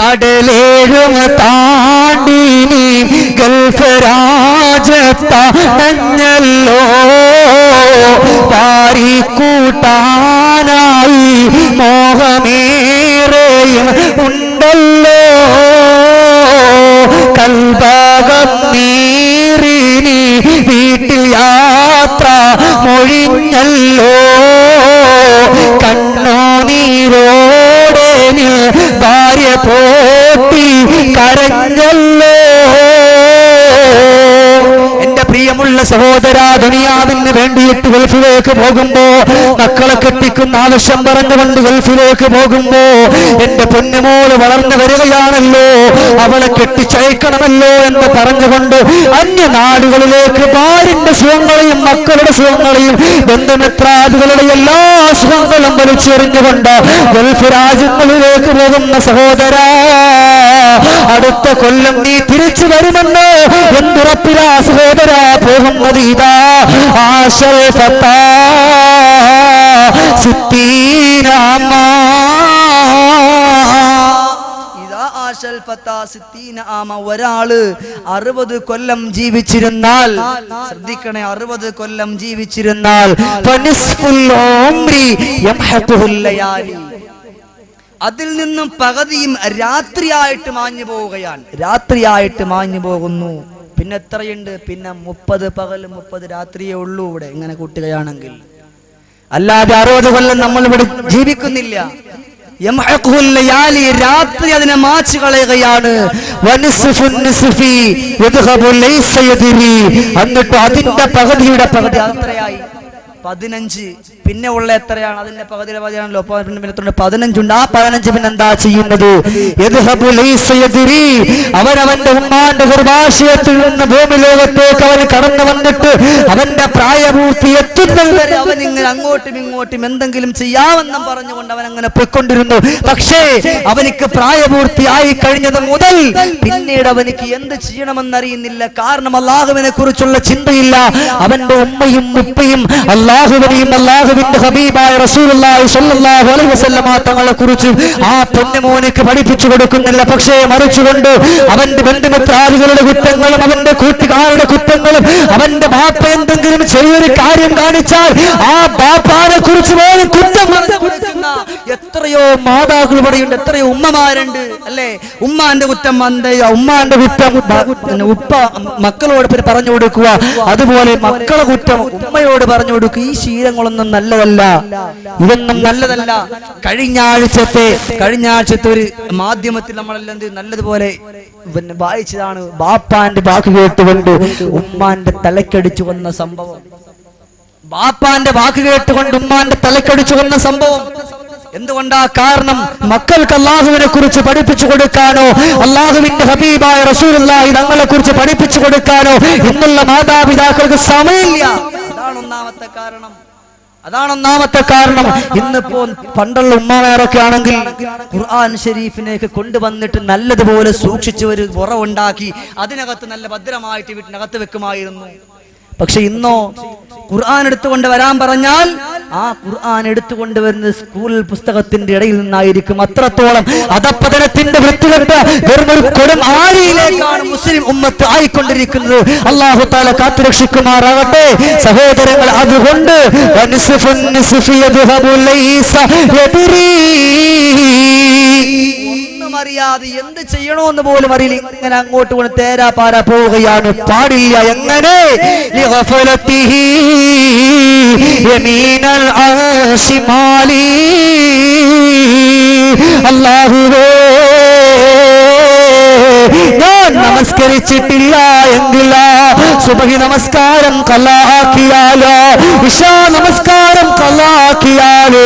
കടലേഴും താണ്ടി നീ ഗൾഫ് രാജത്തണഞ്ഞല്ലോ പാരിക്കൂട്ടാനായി മോഹമേറെയും ഉണ്ടല്ലോ. കൽഭാഗം നീറിനി വീട്ടിൽ യാത്ര മൊഴിഞ്ഞല്ലോ വേണ്ടിയിട്ട് ഗൾഫിലേക്ക് പോകുമ്പോ മക്കളെ കെട്ടിക്കുന്ന ആവശ്യം പറഞ്ഞുകൊണ്ട് ഗൾഫിലേക്ക് പോകുമ്പോ എന്റെ പൊന്നുമോൾ വളർന്നു വരികയാണല്ലോ. അവളെ കെട്ടിച്ചയക്കണമല്ലോ എന്ന് പറഞ്ഞുകൊണ്ട് അന്യ നാടുകളിലേക്ക് ഭാര്യന്റെ സുഖങ്ങളെയും മക്കളുടെ സുഖങ്ങളെയും ബന്ധുമിത്രാദികളുടെ എല്ലാ സുഖങ്ങളും വലിച്ചെറിഞ്ഞുകൊണ്ട് ഗൾഫ് രാജ്യങ്ങളിലേക്ക് പോകുന്ന സഹോദര അടുത്ത കൊല്ലം നീ തിരിച്ചു വരുമെന്ന് എന്തുറപ്പിലാ സഹോദര? പോകുന്നത് ഇതാ. ഒരാൾ അറുപത് കൊല്ലം ജീവിച്ചിരുന്നാൽ ശ്രദ്ധിക്കണേ അറുപത് കൊല്ലം ജീവിച്ചിരുന്നാൽ അതിൽ നിന്നും പകുതിയും രാത്രിയായിട്ട് മാഞ്ഞു പോവുകയാണ്. രാത്രിയായിട്ട് മാഞ്ഞു പോകുന്നു. പിന്നെ എത്രയുണ്ട്? പിന്നെ മുപ്പത് പകൽ മുപ്പത് രാത്രിയേ ഉള്ളൂ ഇവിടെ ഇങ്ങനെ കൂട്ടുകയാണെങ്കിൽ. അല്ലാതെ അറുപത് കൊല്ലം നമ്മൾ ഇവിടെ ജീവിക്കുന്നില്ല രാത്രി അതിനെ മാച്ചു കളയുകയാണ്. എന്നിട്ട് അതിന്റെ പകുതിയുടെ പകുതി അത്രയായി പതിനഞ്ച്. പിന്നെ ഉള്ള എത്രയാണ്? അതിന്റെ പകുതി എത്രയുണ്ട്? പതിനഞ്ചുണ്ട് ആ പതിനഞ്ച് പിന്നെ എന്താ ചെയ്യുന്നത്? അവനവന്റെ ഉമ്മാന്റെ ഗർഭാശയത്തിൽ നിന്ന് ഭൂമി ലോകത്തേക്ക് അവൻ കടന്നു വന്നിട്ട് അവന്റെ പ്രായപൂർത്തി എത്തുന്നത് വരെ അവൻ ഇങ്ങനെ അങ്ങോട്ടും ഇങ്ങോട്ടും എന്തെങ്കിലും ചെയ്യാമെന്നും പറഞ്ഞുകൊണ്ട് അവൻ അങ്ങനെ പോയിക്കൊണ്ടിരുന്നു. പക്ഷേ അവനിക്ക് പ്രായപൂർത്തിയായി കഴിഞ്ഞത് മുതൽ പിന്നീട് അവനിക്ക് എന്ത് ചെയ്യണമെന്നറിയുന്നില്ല. കാരണം അള്ളാഹുവിനെ കുറിച്ചുള്ള ചിന്തയില്ല. അവന്റെ ഉമ്മയും ഉപ്പയും അള്ളാഹുവിനെയും അള്ളാഹുവിന്റെ ഹബീബായ റസൂലുള്ളാഹി സ്വല്ലല്ലാഹു അലൈഹി വസല്ലമ തങ്ങളെ കുറിച്ച് ആ പൊന്നുമോനക്ക് പഠിപ്പിച്ചു കൊടുക്കുന്നില്ല. പക്ഷേ മറിച്ചുകൊണ്ട് അവന്റെ ബന്ധുമിത്രാദികളുടെ കുറ്റങ്ങളും അവന്റെ കൂട്ടുകാരുടെ കുറ്റങ്ങളും അവന്റെ ബാപ്പ എന്തെങ്കിലും ചെറിയൊരു കാര്യം കാണിച്ചാൽ ആ ബാപ്പാനെ കുറിച്ച് പോലും കുറ്റം എത്രയോ മാതാക്കൾ ഇവിടെയുണ്ട്. എത്രയോ ഉമ്മമാരുണ്ട്. അല്ലേ? ഉമ്മാന്റെ കുറ്റം വന്തയോ ഉമ്മാന്റെ കുറ്റം ഉപ്പ മക്കളോട് പറഞ്ഞു കൊടുക്കുക. അതുപോലെ മക്കളെ കുറ്റം ഉമ്മയോട് പറഞ്ഞു കൊടുക്കുക. ഈ ശീലങ്ങളൊന്നും നല്ലതല്ല. ഇതൊന്നും നല്ലതല്ല. കഴിഞ്ഞ ആഴ്ചത്തെ കഴിഞ്ഞ ആഴ്ചത്തെ ഒരു മാധ്യമത്തിൽ നമ്മളെല്ലാം നല്ലതുപോലെ പിന്നെ വായിച്ചതാണ്. ബാപ്പാന്റെ വാക്ക് കേട്ടുകൊണ്ട് ഉമ്മാന്റെ തലക്കടിച്ചു വന്ന സംഭവം. ബാപ്പാന്റെ വാക്ക് കേട്ടുകൊണ്ട് ഉമ്മാന്റെ തലക്കടിച്ചു വന്ന സംഭവം. എന്തുകൊണ്ടാ കാരണം മക്കൾക്ക് അള്ളാഹുവിനെ കുറിച്ച് പഠിപ്പിച്ചു കൊടുക്കാനോ അള്ളാഹുവിന്റെ ഹബീബായ റസൂലുള്ളാഹി തങ്ങളെ കുറിച്ച് പഠിപ്പിച്ചു കൊടുക്കാനോ ഇന്നുള്ള മാതാപിതാക്കൾക്ക് സമയമില്ല. അതാണ് ഒന്നാമത്തെ കാരണം. അതാണ് ഒന്നാമത്തെ കാരണം. ഇന്നിപ്പോ പണ്ടുള്ള ഉമ്മമാരൊക്കെ ആണെങ്കിൽ ഖുർആൻ ഷെരീഫിനേക്ക് കൊണ്ടുവന്നിട്ട് നല്ലതുപോലെ സൂക്ഷിച്ചു ഒരു ഉറവുണ്ടാക്കി അതിനകത്ത് നല്ല ഭദ്രമായിട്ട് വീട്ടിനകത്ത് വെക്കുമായിരുന്നു. പക്ഷെ ഇന്നോ ഖുർആൻ എടുത്തുകൊണ്ട് വരാൻ പറഞ്ഞാൽ ആ ഖുർആൻ എടുത്തുകൊണ്ട് വരുന്ന സ്കൂൾ പുസ്തകത്തിന്റെ ഇടയിൽ നിന്നായിരിക്കും അത്രത്തോളം. അധപ്പതനത്തിന്റെ വൃത്തികെട്ട് വെറുമൊരു കൊടും ആരിയിലേക്കാണ് മുസ്ലിം ഉമ്മത്ത് ആയിക്കൊണ്ടിരിക്കുന്നത്. അള്ളാഹു താല കാത്തുരക്ഷിക്കുമാറാകട്ടെ സഹോദരങ്ങൾ അതുകൊണ്ട് അറിയാതെ എന്ത് ചെയ്യണോന്ന് പോലും അറിയില്ല. ഇങ്ങനെ അങ്ങോട്ട് കൊണ്ട് തേരാ പാര പോവുകയാണ്. പാടില്ല എങ്ങനെ? അല്ലാഹുവേ ഞാൻ നമസ്കരിച്ചിട്ടില്ല എങ്കിലാ സുബഹി നമസ്കാരം കലാക്കിയാലോ ഇഷാ നമസ്കാരം കലാക്കിയാലോ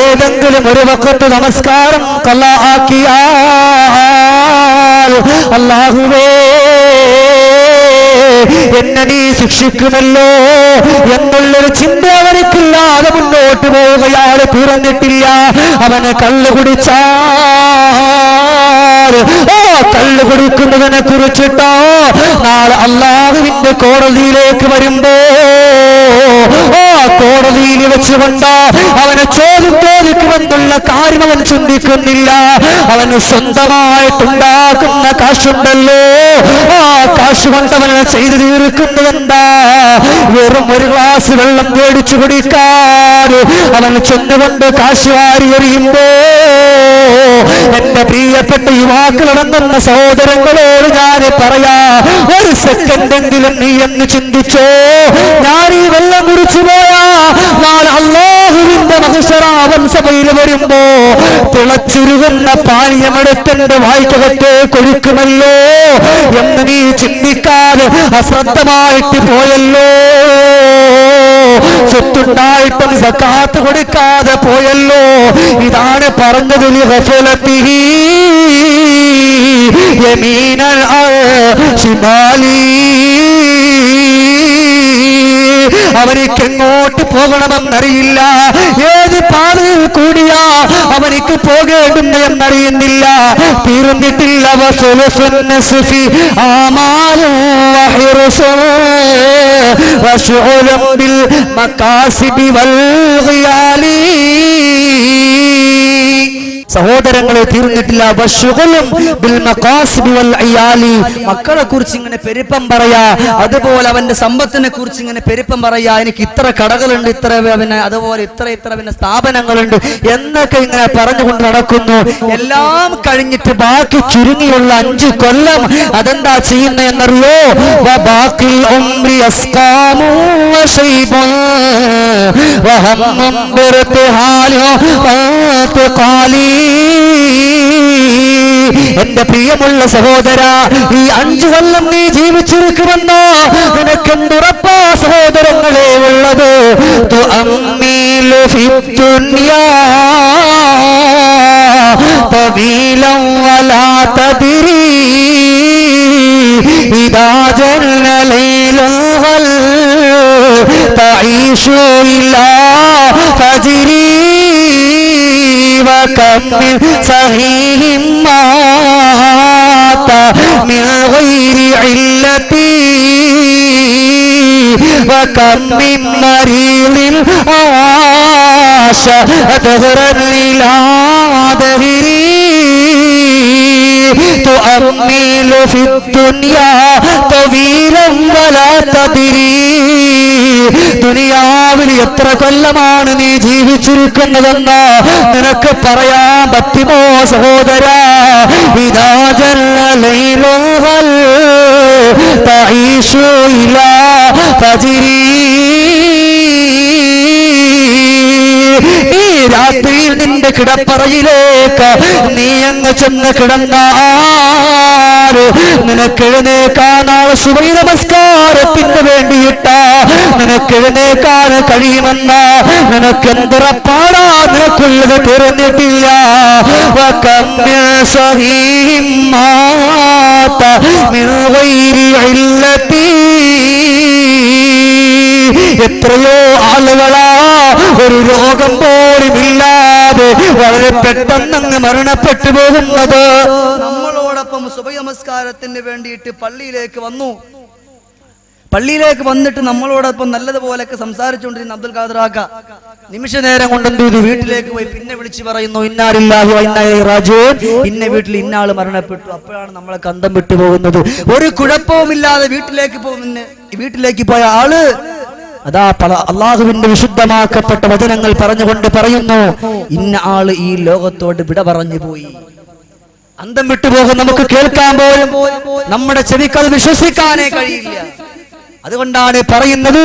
ഏതെങ്കിലും ഒരു വക്കത്ത് നമസ്കാരം കലാക്കിയാൽ അല്ലാഹുവേ എന്നെ നീ ശിക്ഷിക്കുമല്ലോ. എന്നുള്ളൊരു ചിന്ത അവനക്കില്ലാതെ മുന്നോട്ട് പോവുകയാണ് പിറന്നിട്ടില്ല. അവന് കള്ളു കുടിച്ചാൽ ഓ കള്ളു കുടിക്കുന്നതിനെ കുറിച്ചിട്ടോ നാളെ അള്ളാഹുവിന്റെ കോടതിയിലേക്ക് വരുമ്പോ ആ കോടതിയിൽ വെച്ചുകൊണ്ട് അവനെ ചോദ്യം ചോദിക്കുമെന്നുള്ള കാര്യം അവൻ ചിന്തിക്കുന്നില്ല. അവന് സ്വന്തമായിട്ടുണ്ടാക്കുന്ന കാശുണ്ടല്ലോ. ആ കാശ് കൊണ്ട് അവനെ ചെയ്തു തീർക്കുന്നതെന്താ വെറും ഒരു ഗ്ലാസ് വെള്ളം മേടിച്ചു കുടിക്കാൻ. അവൻ ചെന്നുകൊണ്ട് കാശ് വാരി എറിയുമ്പോ എന്റെ പ്രിയപ്പെട്ട യുവാക്കളടങ്ങുന്ന സഹോദരങ്ങളോട് ഞാൻ പറയാ ഒരു സെക്കൻഡെങ്കിലും നീ എന്ന് ചിന്തിച്ചോ. ഞാൻ ഈ വെള്ളം കുടിച്ചു പോയാ ഞാൻ അള്ളാഹുവിന്റെ മഹസറാവൻ സഭയിൽ വരുമ്പോ തിളച്ചുരുകുന്ന പാനീയമെടുത്തെന്റെ വായിക്കകത്തെ കൊഴുക്കുമല്ലോ എന്ന് നീ ചിന്തിക്കാതെ അശ്രദ്ധമായിട്ട് പോയല്ലോ. സ്വത്തുണ്ടായിട്ടും സക്കാത്ത് കൊടുക്കാതെ പോയല്ലോ. ഇതാണ് പറഞ്ഞത് യമീനൽ ശിമാലി അവനിക്ക് എങ്ങോട്ട് പോകണമെന്നറിയില്ല. ഏത് പാതയിൽ കൂടിയാ അവനിക്ക് പോകേണ്ടുന്ന എന്നറിയുന്നില്ല. തീർന്നിട്ടില്ല. വസുലുസുൻ നസ്ഫി ആമാലും സഹോദരങ്ങളെ തീർന്നിട്ടില്ല. മക്കളെ കുറിച്ച് ഇങ്ങനെ പെരുപ്പം പറയാ. അതുപോലെ അവന്റെ സമ്പത്തിനെ കുറിച്ച് ഇങ്ങനെ പെരുപ്പം പറയാ. എനിക്ക് ഇത്ര കടകളുണ്ട് ഇത്ര പിന്നെ അതുപോലെ ഇത്ര ഇത്ര പിന്നെ സ്ഥാപനങ്ങളുണ്ട് എന്നൊക്കെ ഇങ്ങനെ പറഞ്ഞുകൊണ്ട് നടക്കുന്നു. എല്ലാം കഴിഞ്ഞിട്ട് ബാക്കി ചുരുങ്ങിയുള്ള അഞ്ചു കൊല്ലം അതെന്താ ചെയ്യുന്ന എന്നറിയോ? ബാക്കി വശൈബുൻ വഹമ്മും ബിർതിഹാലു വത്ഖാലി എന്റെ പ്രിയമുള്ള സഹോദര ഈ അഞ്ചു കൊല്ലം നീ ജീവിച്ചിരിക്കുമെന്നോ നിനക്കെന്തുറപ്പാ സഹോദരങ്ങളെ ഉള്ളത് തുഅമ്മീലു ഫിദ്ദുനിയാ طويلا ولا تدري إذا جل ليل هل تعيش إلا فجري وكم من صحيح مات من غير علتي وكم من مريض عاش دهرا إلى دهري تؤمل في الدنيا طويلا ولا تدري. ദുനിയാവിൽ എത്ര കൊല്ലമാണ് നീ ജീവിച്ചിരിക്കുന്നതെന്ന് നിനക്ക് പറയാൻ പറ്റുമോ സഹോദര? ഇതാ രാത്രിയിൽ നിന്റെ കിടപ്പറയിലേക്ക് നീ അങ്ങ് ചെന്ന് കിടന്നാൽ നിനക്കെഴുന്നേക്കാൻ നാളെ സുബൈ നമസ്കാരത്തിന് വേണ്ടിയിട്ട. നിനക്കെഴുന്നേക്കാൻ കഴിയുമെന്ന. നിനക്ക് എന്തുറപ്പാടാ? നിനക്കുള്ളത് തുറന്നിട്ടില്ല എത്രയോ ആളുകളാ ഒരു രോഗം പോ ഇല്ലാതെ വളരെ പെട്ടെന്നങ്ങ് മരണപ്പെട്ടു പോകുന്നത്. നമ്മളോടൊപ്പം സുബഹി നമസ്കാരത്തിന് വേണ്ടിയിട്ട് പള്ളിയിലേക്ക് വന്നു. പള്ളിയിലേക്ക് വന്നിട്ട് നമ്മളോടൊപ്പം നല്ലതുപോലെയൊക്കെ സംസാരിച്ചുകൊണ്ടിരുന്ന അബ്ദുൽ ഖാദറാക്ക നിമിഷ നേരം കൊണ്ട് എന്ത് ചെയ്തു? വീട്ടിലേക്ക് പോയി പിന്നെ വിളിച്ചു പറയുന്നു ഇന്നാലില്ലാഹി രാജു ഇന്നാ വീട്ടിൽ ഇന്നാൾ മരണപ്പെട്ടു. അപ്പോഴാണ് നമ്മളെ കന്തം വിട്ടു പോകുന്നത്. ഒരു കുഴപ്പവുമില്ലാതെ വീട്ടിലേക്ക് പോകുന്ന വീട്ടിലേക്ക് പോയ ആൾ അതാ പല അള്ളാഹുവിന്റെ വിശുദ്ധമാക്കപ്പെട്ട വചനങ്ങൾ പറഞ്ഞുകൊണ്ട് പറയുന്നു ഇന്ന ആൾ ഈ ലോകത്തോട് വിട പറഞ്ഞു പോയി. അന്തം വിട്ടുപോകും നമുക്ക് കേൾക്കാൻ പോലും. നമ്മുടെ ചെവിക്കത് വിശ്വസിക്കാനേ കഴിയില്ല. അതുകൊണ്ടാണ് പറയുന്നത്.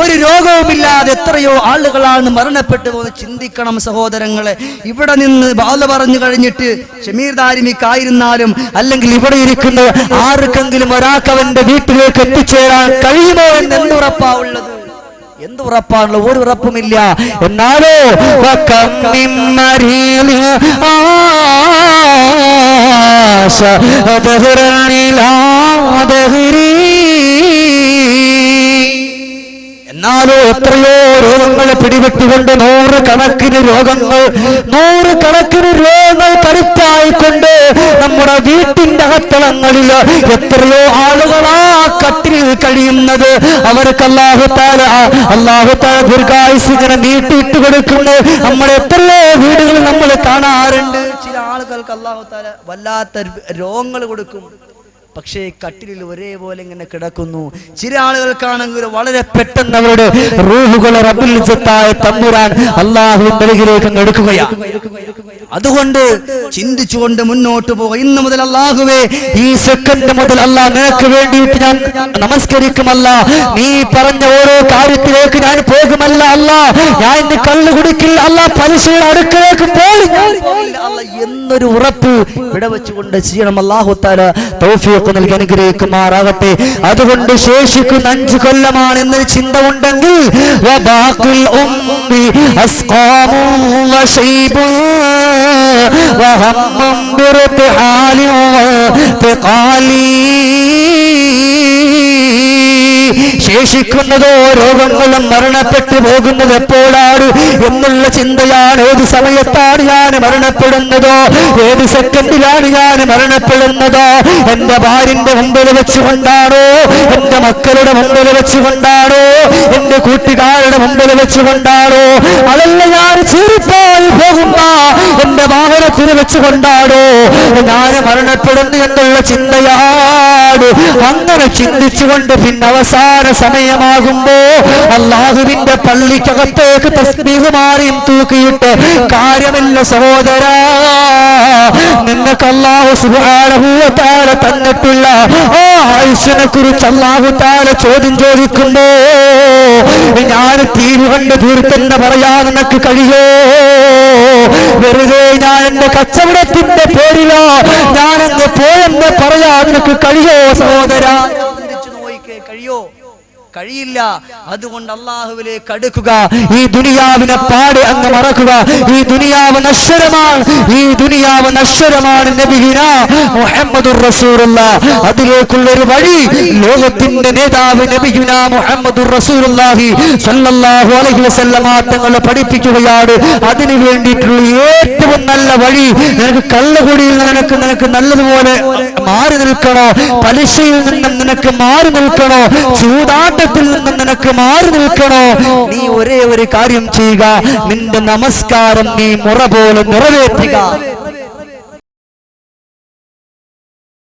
ഒരു രോഗവുമില്ലാതെ എത്രയോ ആളുകളാണ് മരണപ്പെട്ടു പോകുന്നത് ചിന്തിക്കണം സഹോദരങ്ങളെ. ഇവിടെ നിന്ന് ബാല പറഞ്ഞു കഴിഞ്ഞിട്ട് ഷമീർ ദാരിമിക്കായിരുന്നാലും അല്ലെങ്കിൽ ഇവിടെ ഇരിക്കുന്ന ആർക്കെങ്കിലും ഒരാൾക്ക് അവന്റെ വീട്ടിലേക്ക് എത്തിച്ചേരാൻ കഴിയുമോ എന്ന് എന്തുറപ്പാ ഉള്ളത്? എന്ത് ഉറപ്പാണല്ലോ ഒരു ഉറപ്പുമില്ല. എന്നാലോ ആശ ദഹ്രി. എന്നാലോ എത്രയോ രോഗങ്ങൾ പിടിപെട്ടുകൊണ്ട് നൂറ് കണക്കിന് രോഗങ്ങൾ നൂറ് കണക്കിന് രോഗങ്ങൾ കരുത്തായിക്കൊണ്ട് നമ്മുടെ വീട്ടിന്റെ അകത്തളങ്ങളിൽ എത്രയോ ആളുകളാ കട്ടിലിൽ കഴിയുന്നത് അവർക്ക് അല്ലാഹു താല അല്ലാഹു താല ദീർഘായുസ് ഇങ്ങനെ നീട്ടിയിട്ട് കൊടുക്കുന്നത് നമ്മൾ എത്രയോ വീടുകൾ നമ്മൾ കാണാറുണ്ട്. ചില ആളുകൾക്ക് അള്ളാഹു താല വല്ലാത്ത രോഗങ്ങൾ കൊടുക്കും. പക്ഷേ കട്ടിലിൽ ഒരേപോലെ ഇങ്ങനെ കിടക്കുന്നു. ചില ആളുകൾക്കാണെങ്കിൽ വളരെ പെട്ടെന്ന് അവരുടെ റൂഹുകളെ ഇസ്സത്തായ തമ്പുരാൻ അള്ളാഹു അങ്ങ് എടുക്കുകയാണ് അതുകൊണ്ട് ചിന്തിച്ചുകൊണ്ട് മുന്നോട്ട് പോകുക ഇന്ന് മുതൽ അല്ലാഹുവേ ഈ സെക്കൻഡ് മുതൽ അല്ലാ നിനക്ക് വേണ്ടിയിട്ട് ഞാൻ നമസ്കരിക്കുമല്ല. നീ പറഞ്ഞ ഓരോ കാര്യത്തിലേക്ക് ഞാൻ പോകുമല്ല അല്ല. ഞാൻ ഇന്ന് കള്ളു കുടിക്കില്ല അല്ല. പലിശയുടെ അടുക്കലേക്ക് ഞാൻ എന്നൊരു ഉറപ്പ് ഇവിടെ വെച്ചുകൊണ്ട് ചെയ്യണം. അള്ളാഹുത്താല തൗഫീഖ് നൽകി അനുഗ്രഹിക്കുമാറാകട്ടെ. അതുകൊണ്ട് ശേഷിക്കുന്ന അഞ്ചു കൊല്ലമാണ് എന്നൊരു ചിന്ത ഉണ്ടെങ്കിൽ ഉമ്മി അസ്ഖാമു വശൈബു വഹമ്മും برتحال വതിഖാലി ശേഷിക്കുന്നതോ രോഗങ്ങളും മരണപ്പെട്ടു പോകുന്നത് എപ്പോഴാണ് എന്നുള്ള ചിന്തയാണ്. ഏത് സമയത്താണ് ഞാൻ മരണപ്പെടുന്നതോ? ഏത് സെക്കൻഡിലാണ് ഞാൻ മരണപ്പെടുന്നതോ? എന്റെ ഭാര്യന്റെ മുമ്പിൽ വെച്ചുകൊണ്ടാണോ? എന്റെ മക്കളുടെ മുമ്പിൽ വെച്ചുകൊണ്ടാണോ? എന്റെ കൂട്ടുകാരുടെ മുമ്പിൽ വെച്ചുകൊണ്ടാണോ? അതല്ല ഞാൻ ചീറിപ്പോയി പോകുന്ന എന്റെ വാഹനത്തിന് വെച്ചുകൊണ്ടാണോ? ഞാൻ മരണപ്പെടുന്നു എന്നുള്ള ചിന്തയാണ്. അങ്ങനെ ചിന്തിച്ചുകൊണ്ട് പിന്നെ അവസാന സമയമാകുമ്പോ അള്ളാഹുവിന്റെ പള്ളിക്കകത്തേക്ക് തസ്ബീഹ് മാറിയും തൂക്കിയിട്ട് കാര്യമില്ല സഹോദര നിനക്ക് അള്ളാഹു തആല തന്നിട്ടുള്ള ആ ആയുഷിനെ കുറിച്ച് അള്ളാഹു താല ചോദ്യം ചോദിക്കുമ്പോ ഞാൻ തീരു കണ്ട് തീർത്തെന്ന് പറയാൻ നിനക്ക് കഴിയോ? വെറുതെ ഞാൻ എന്റെ കച്ചവടത്തിന്റെ പേരിലോ ഞാനെന്ന് പോയെന്ന് പറയാൻ നിനക്ക് കഴിയോ സഹോദര? കഴിയോ? കഴിയില്ല. അതുകൊണ്ട് അള്ളാഹുവിലേക്ക് അടുക്കുക. ഈ ദുനിയാവിനെ പാടെ അങ്ങ് മറക്കുക. ഈ ദുനിയാവ് നശ്വരമാണ്. ഈ ദുനിയാവ് നശ്വരമാണ് റസൂലുള്ള. അതിലേക്കുള്ള ഒരു വഴി ലോകത്തിന്റെ നേതാവ് റസൂലുള്ളാഹി സല്ലല്ലാഹു അലൈഹി വസല്ലമ തങ്ങളെ പഠിപ്പിക്കുകയാണ്. അതിനു വേണ്ടിയിട്ടുള്ള ഏറ്റവും നല്ല വഴി നിനക്ക് കള്ളുകുടിയിൽ നിനക്ക് നിനക്ക് നല്ലതുപോലെ മാറി നിൽക്കണോ? പലിശയിൽ നിന്നും നിനക്ക് മാറി നിൽക്കണോ? ചൂതാട്ടത്തിൽ നിന്ന് നിനക്ക് മാറി നിൽക്കണോ? നീ ഒരേ ഒരു കാര്യം ചെയ്യുക. നിന്റെ നമസ്കാരം നീ മുറ പോലെ നിറവേറ്റുക.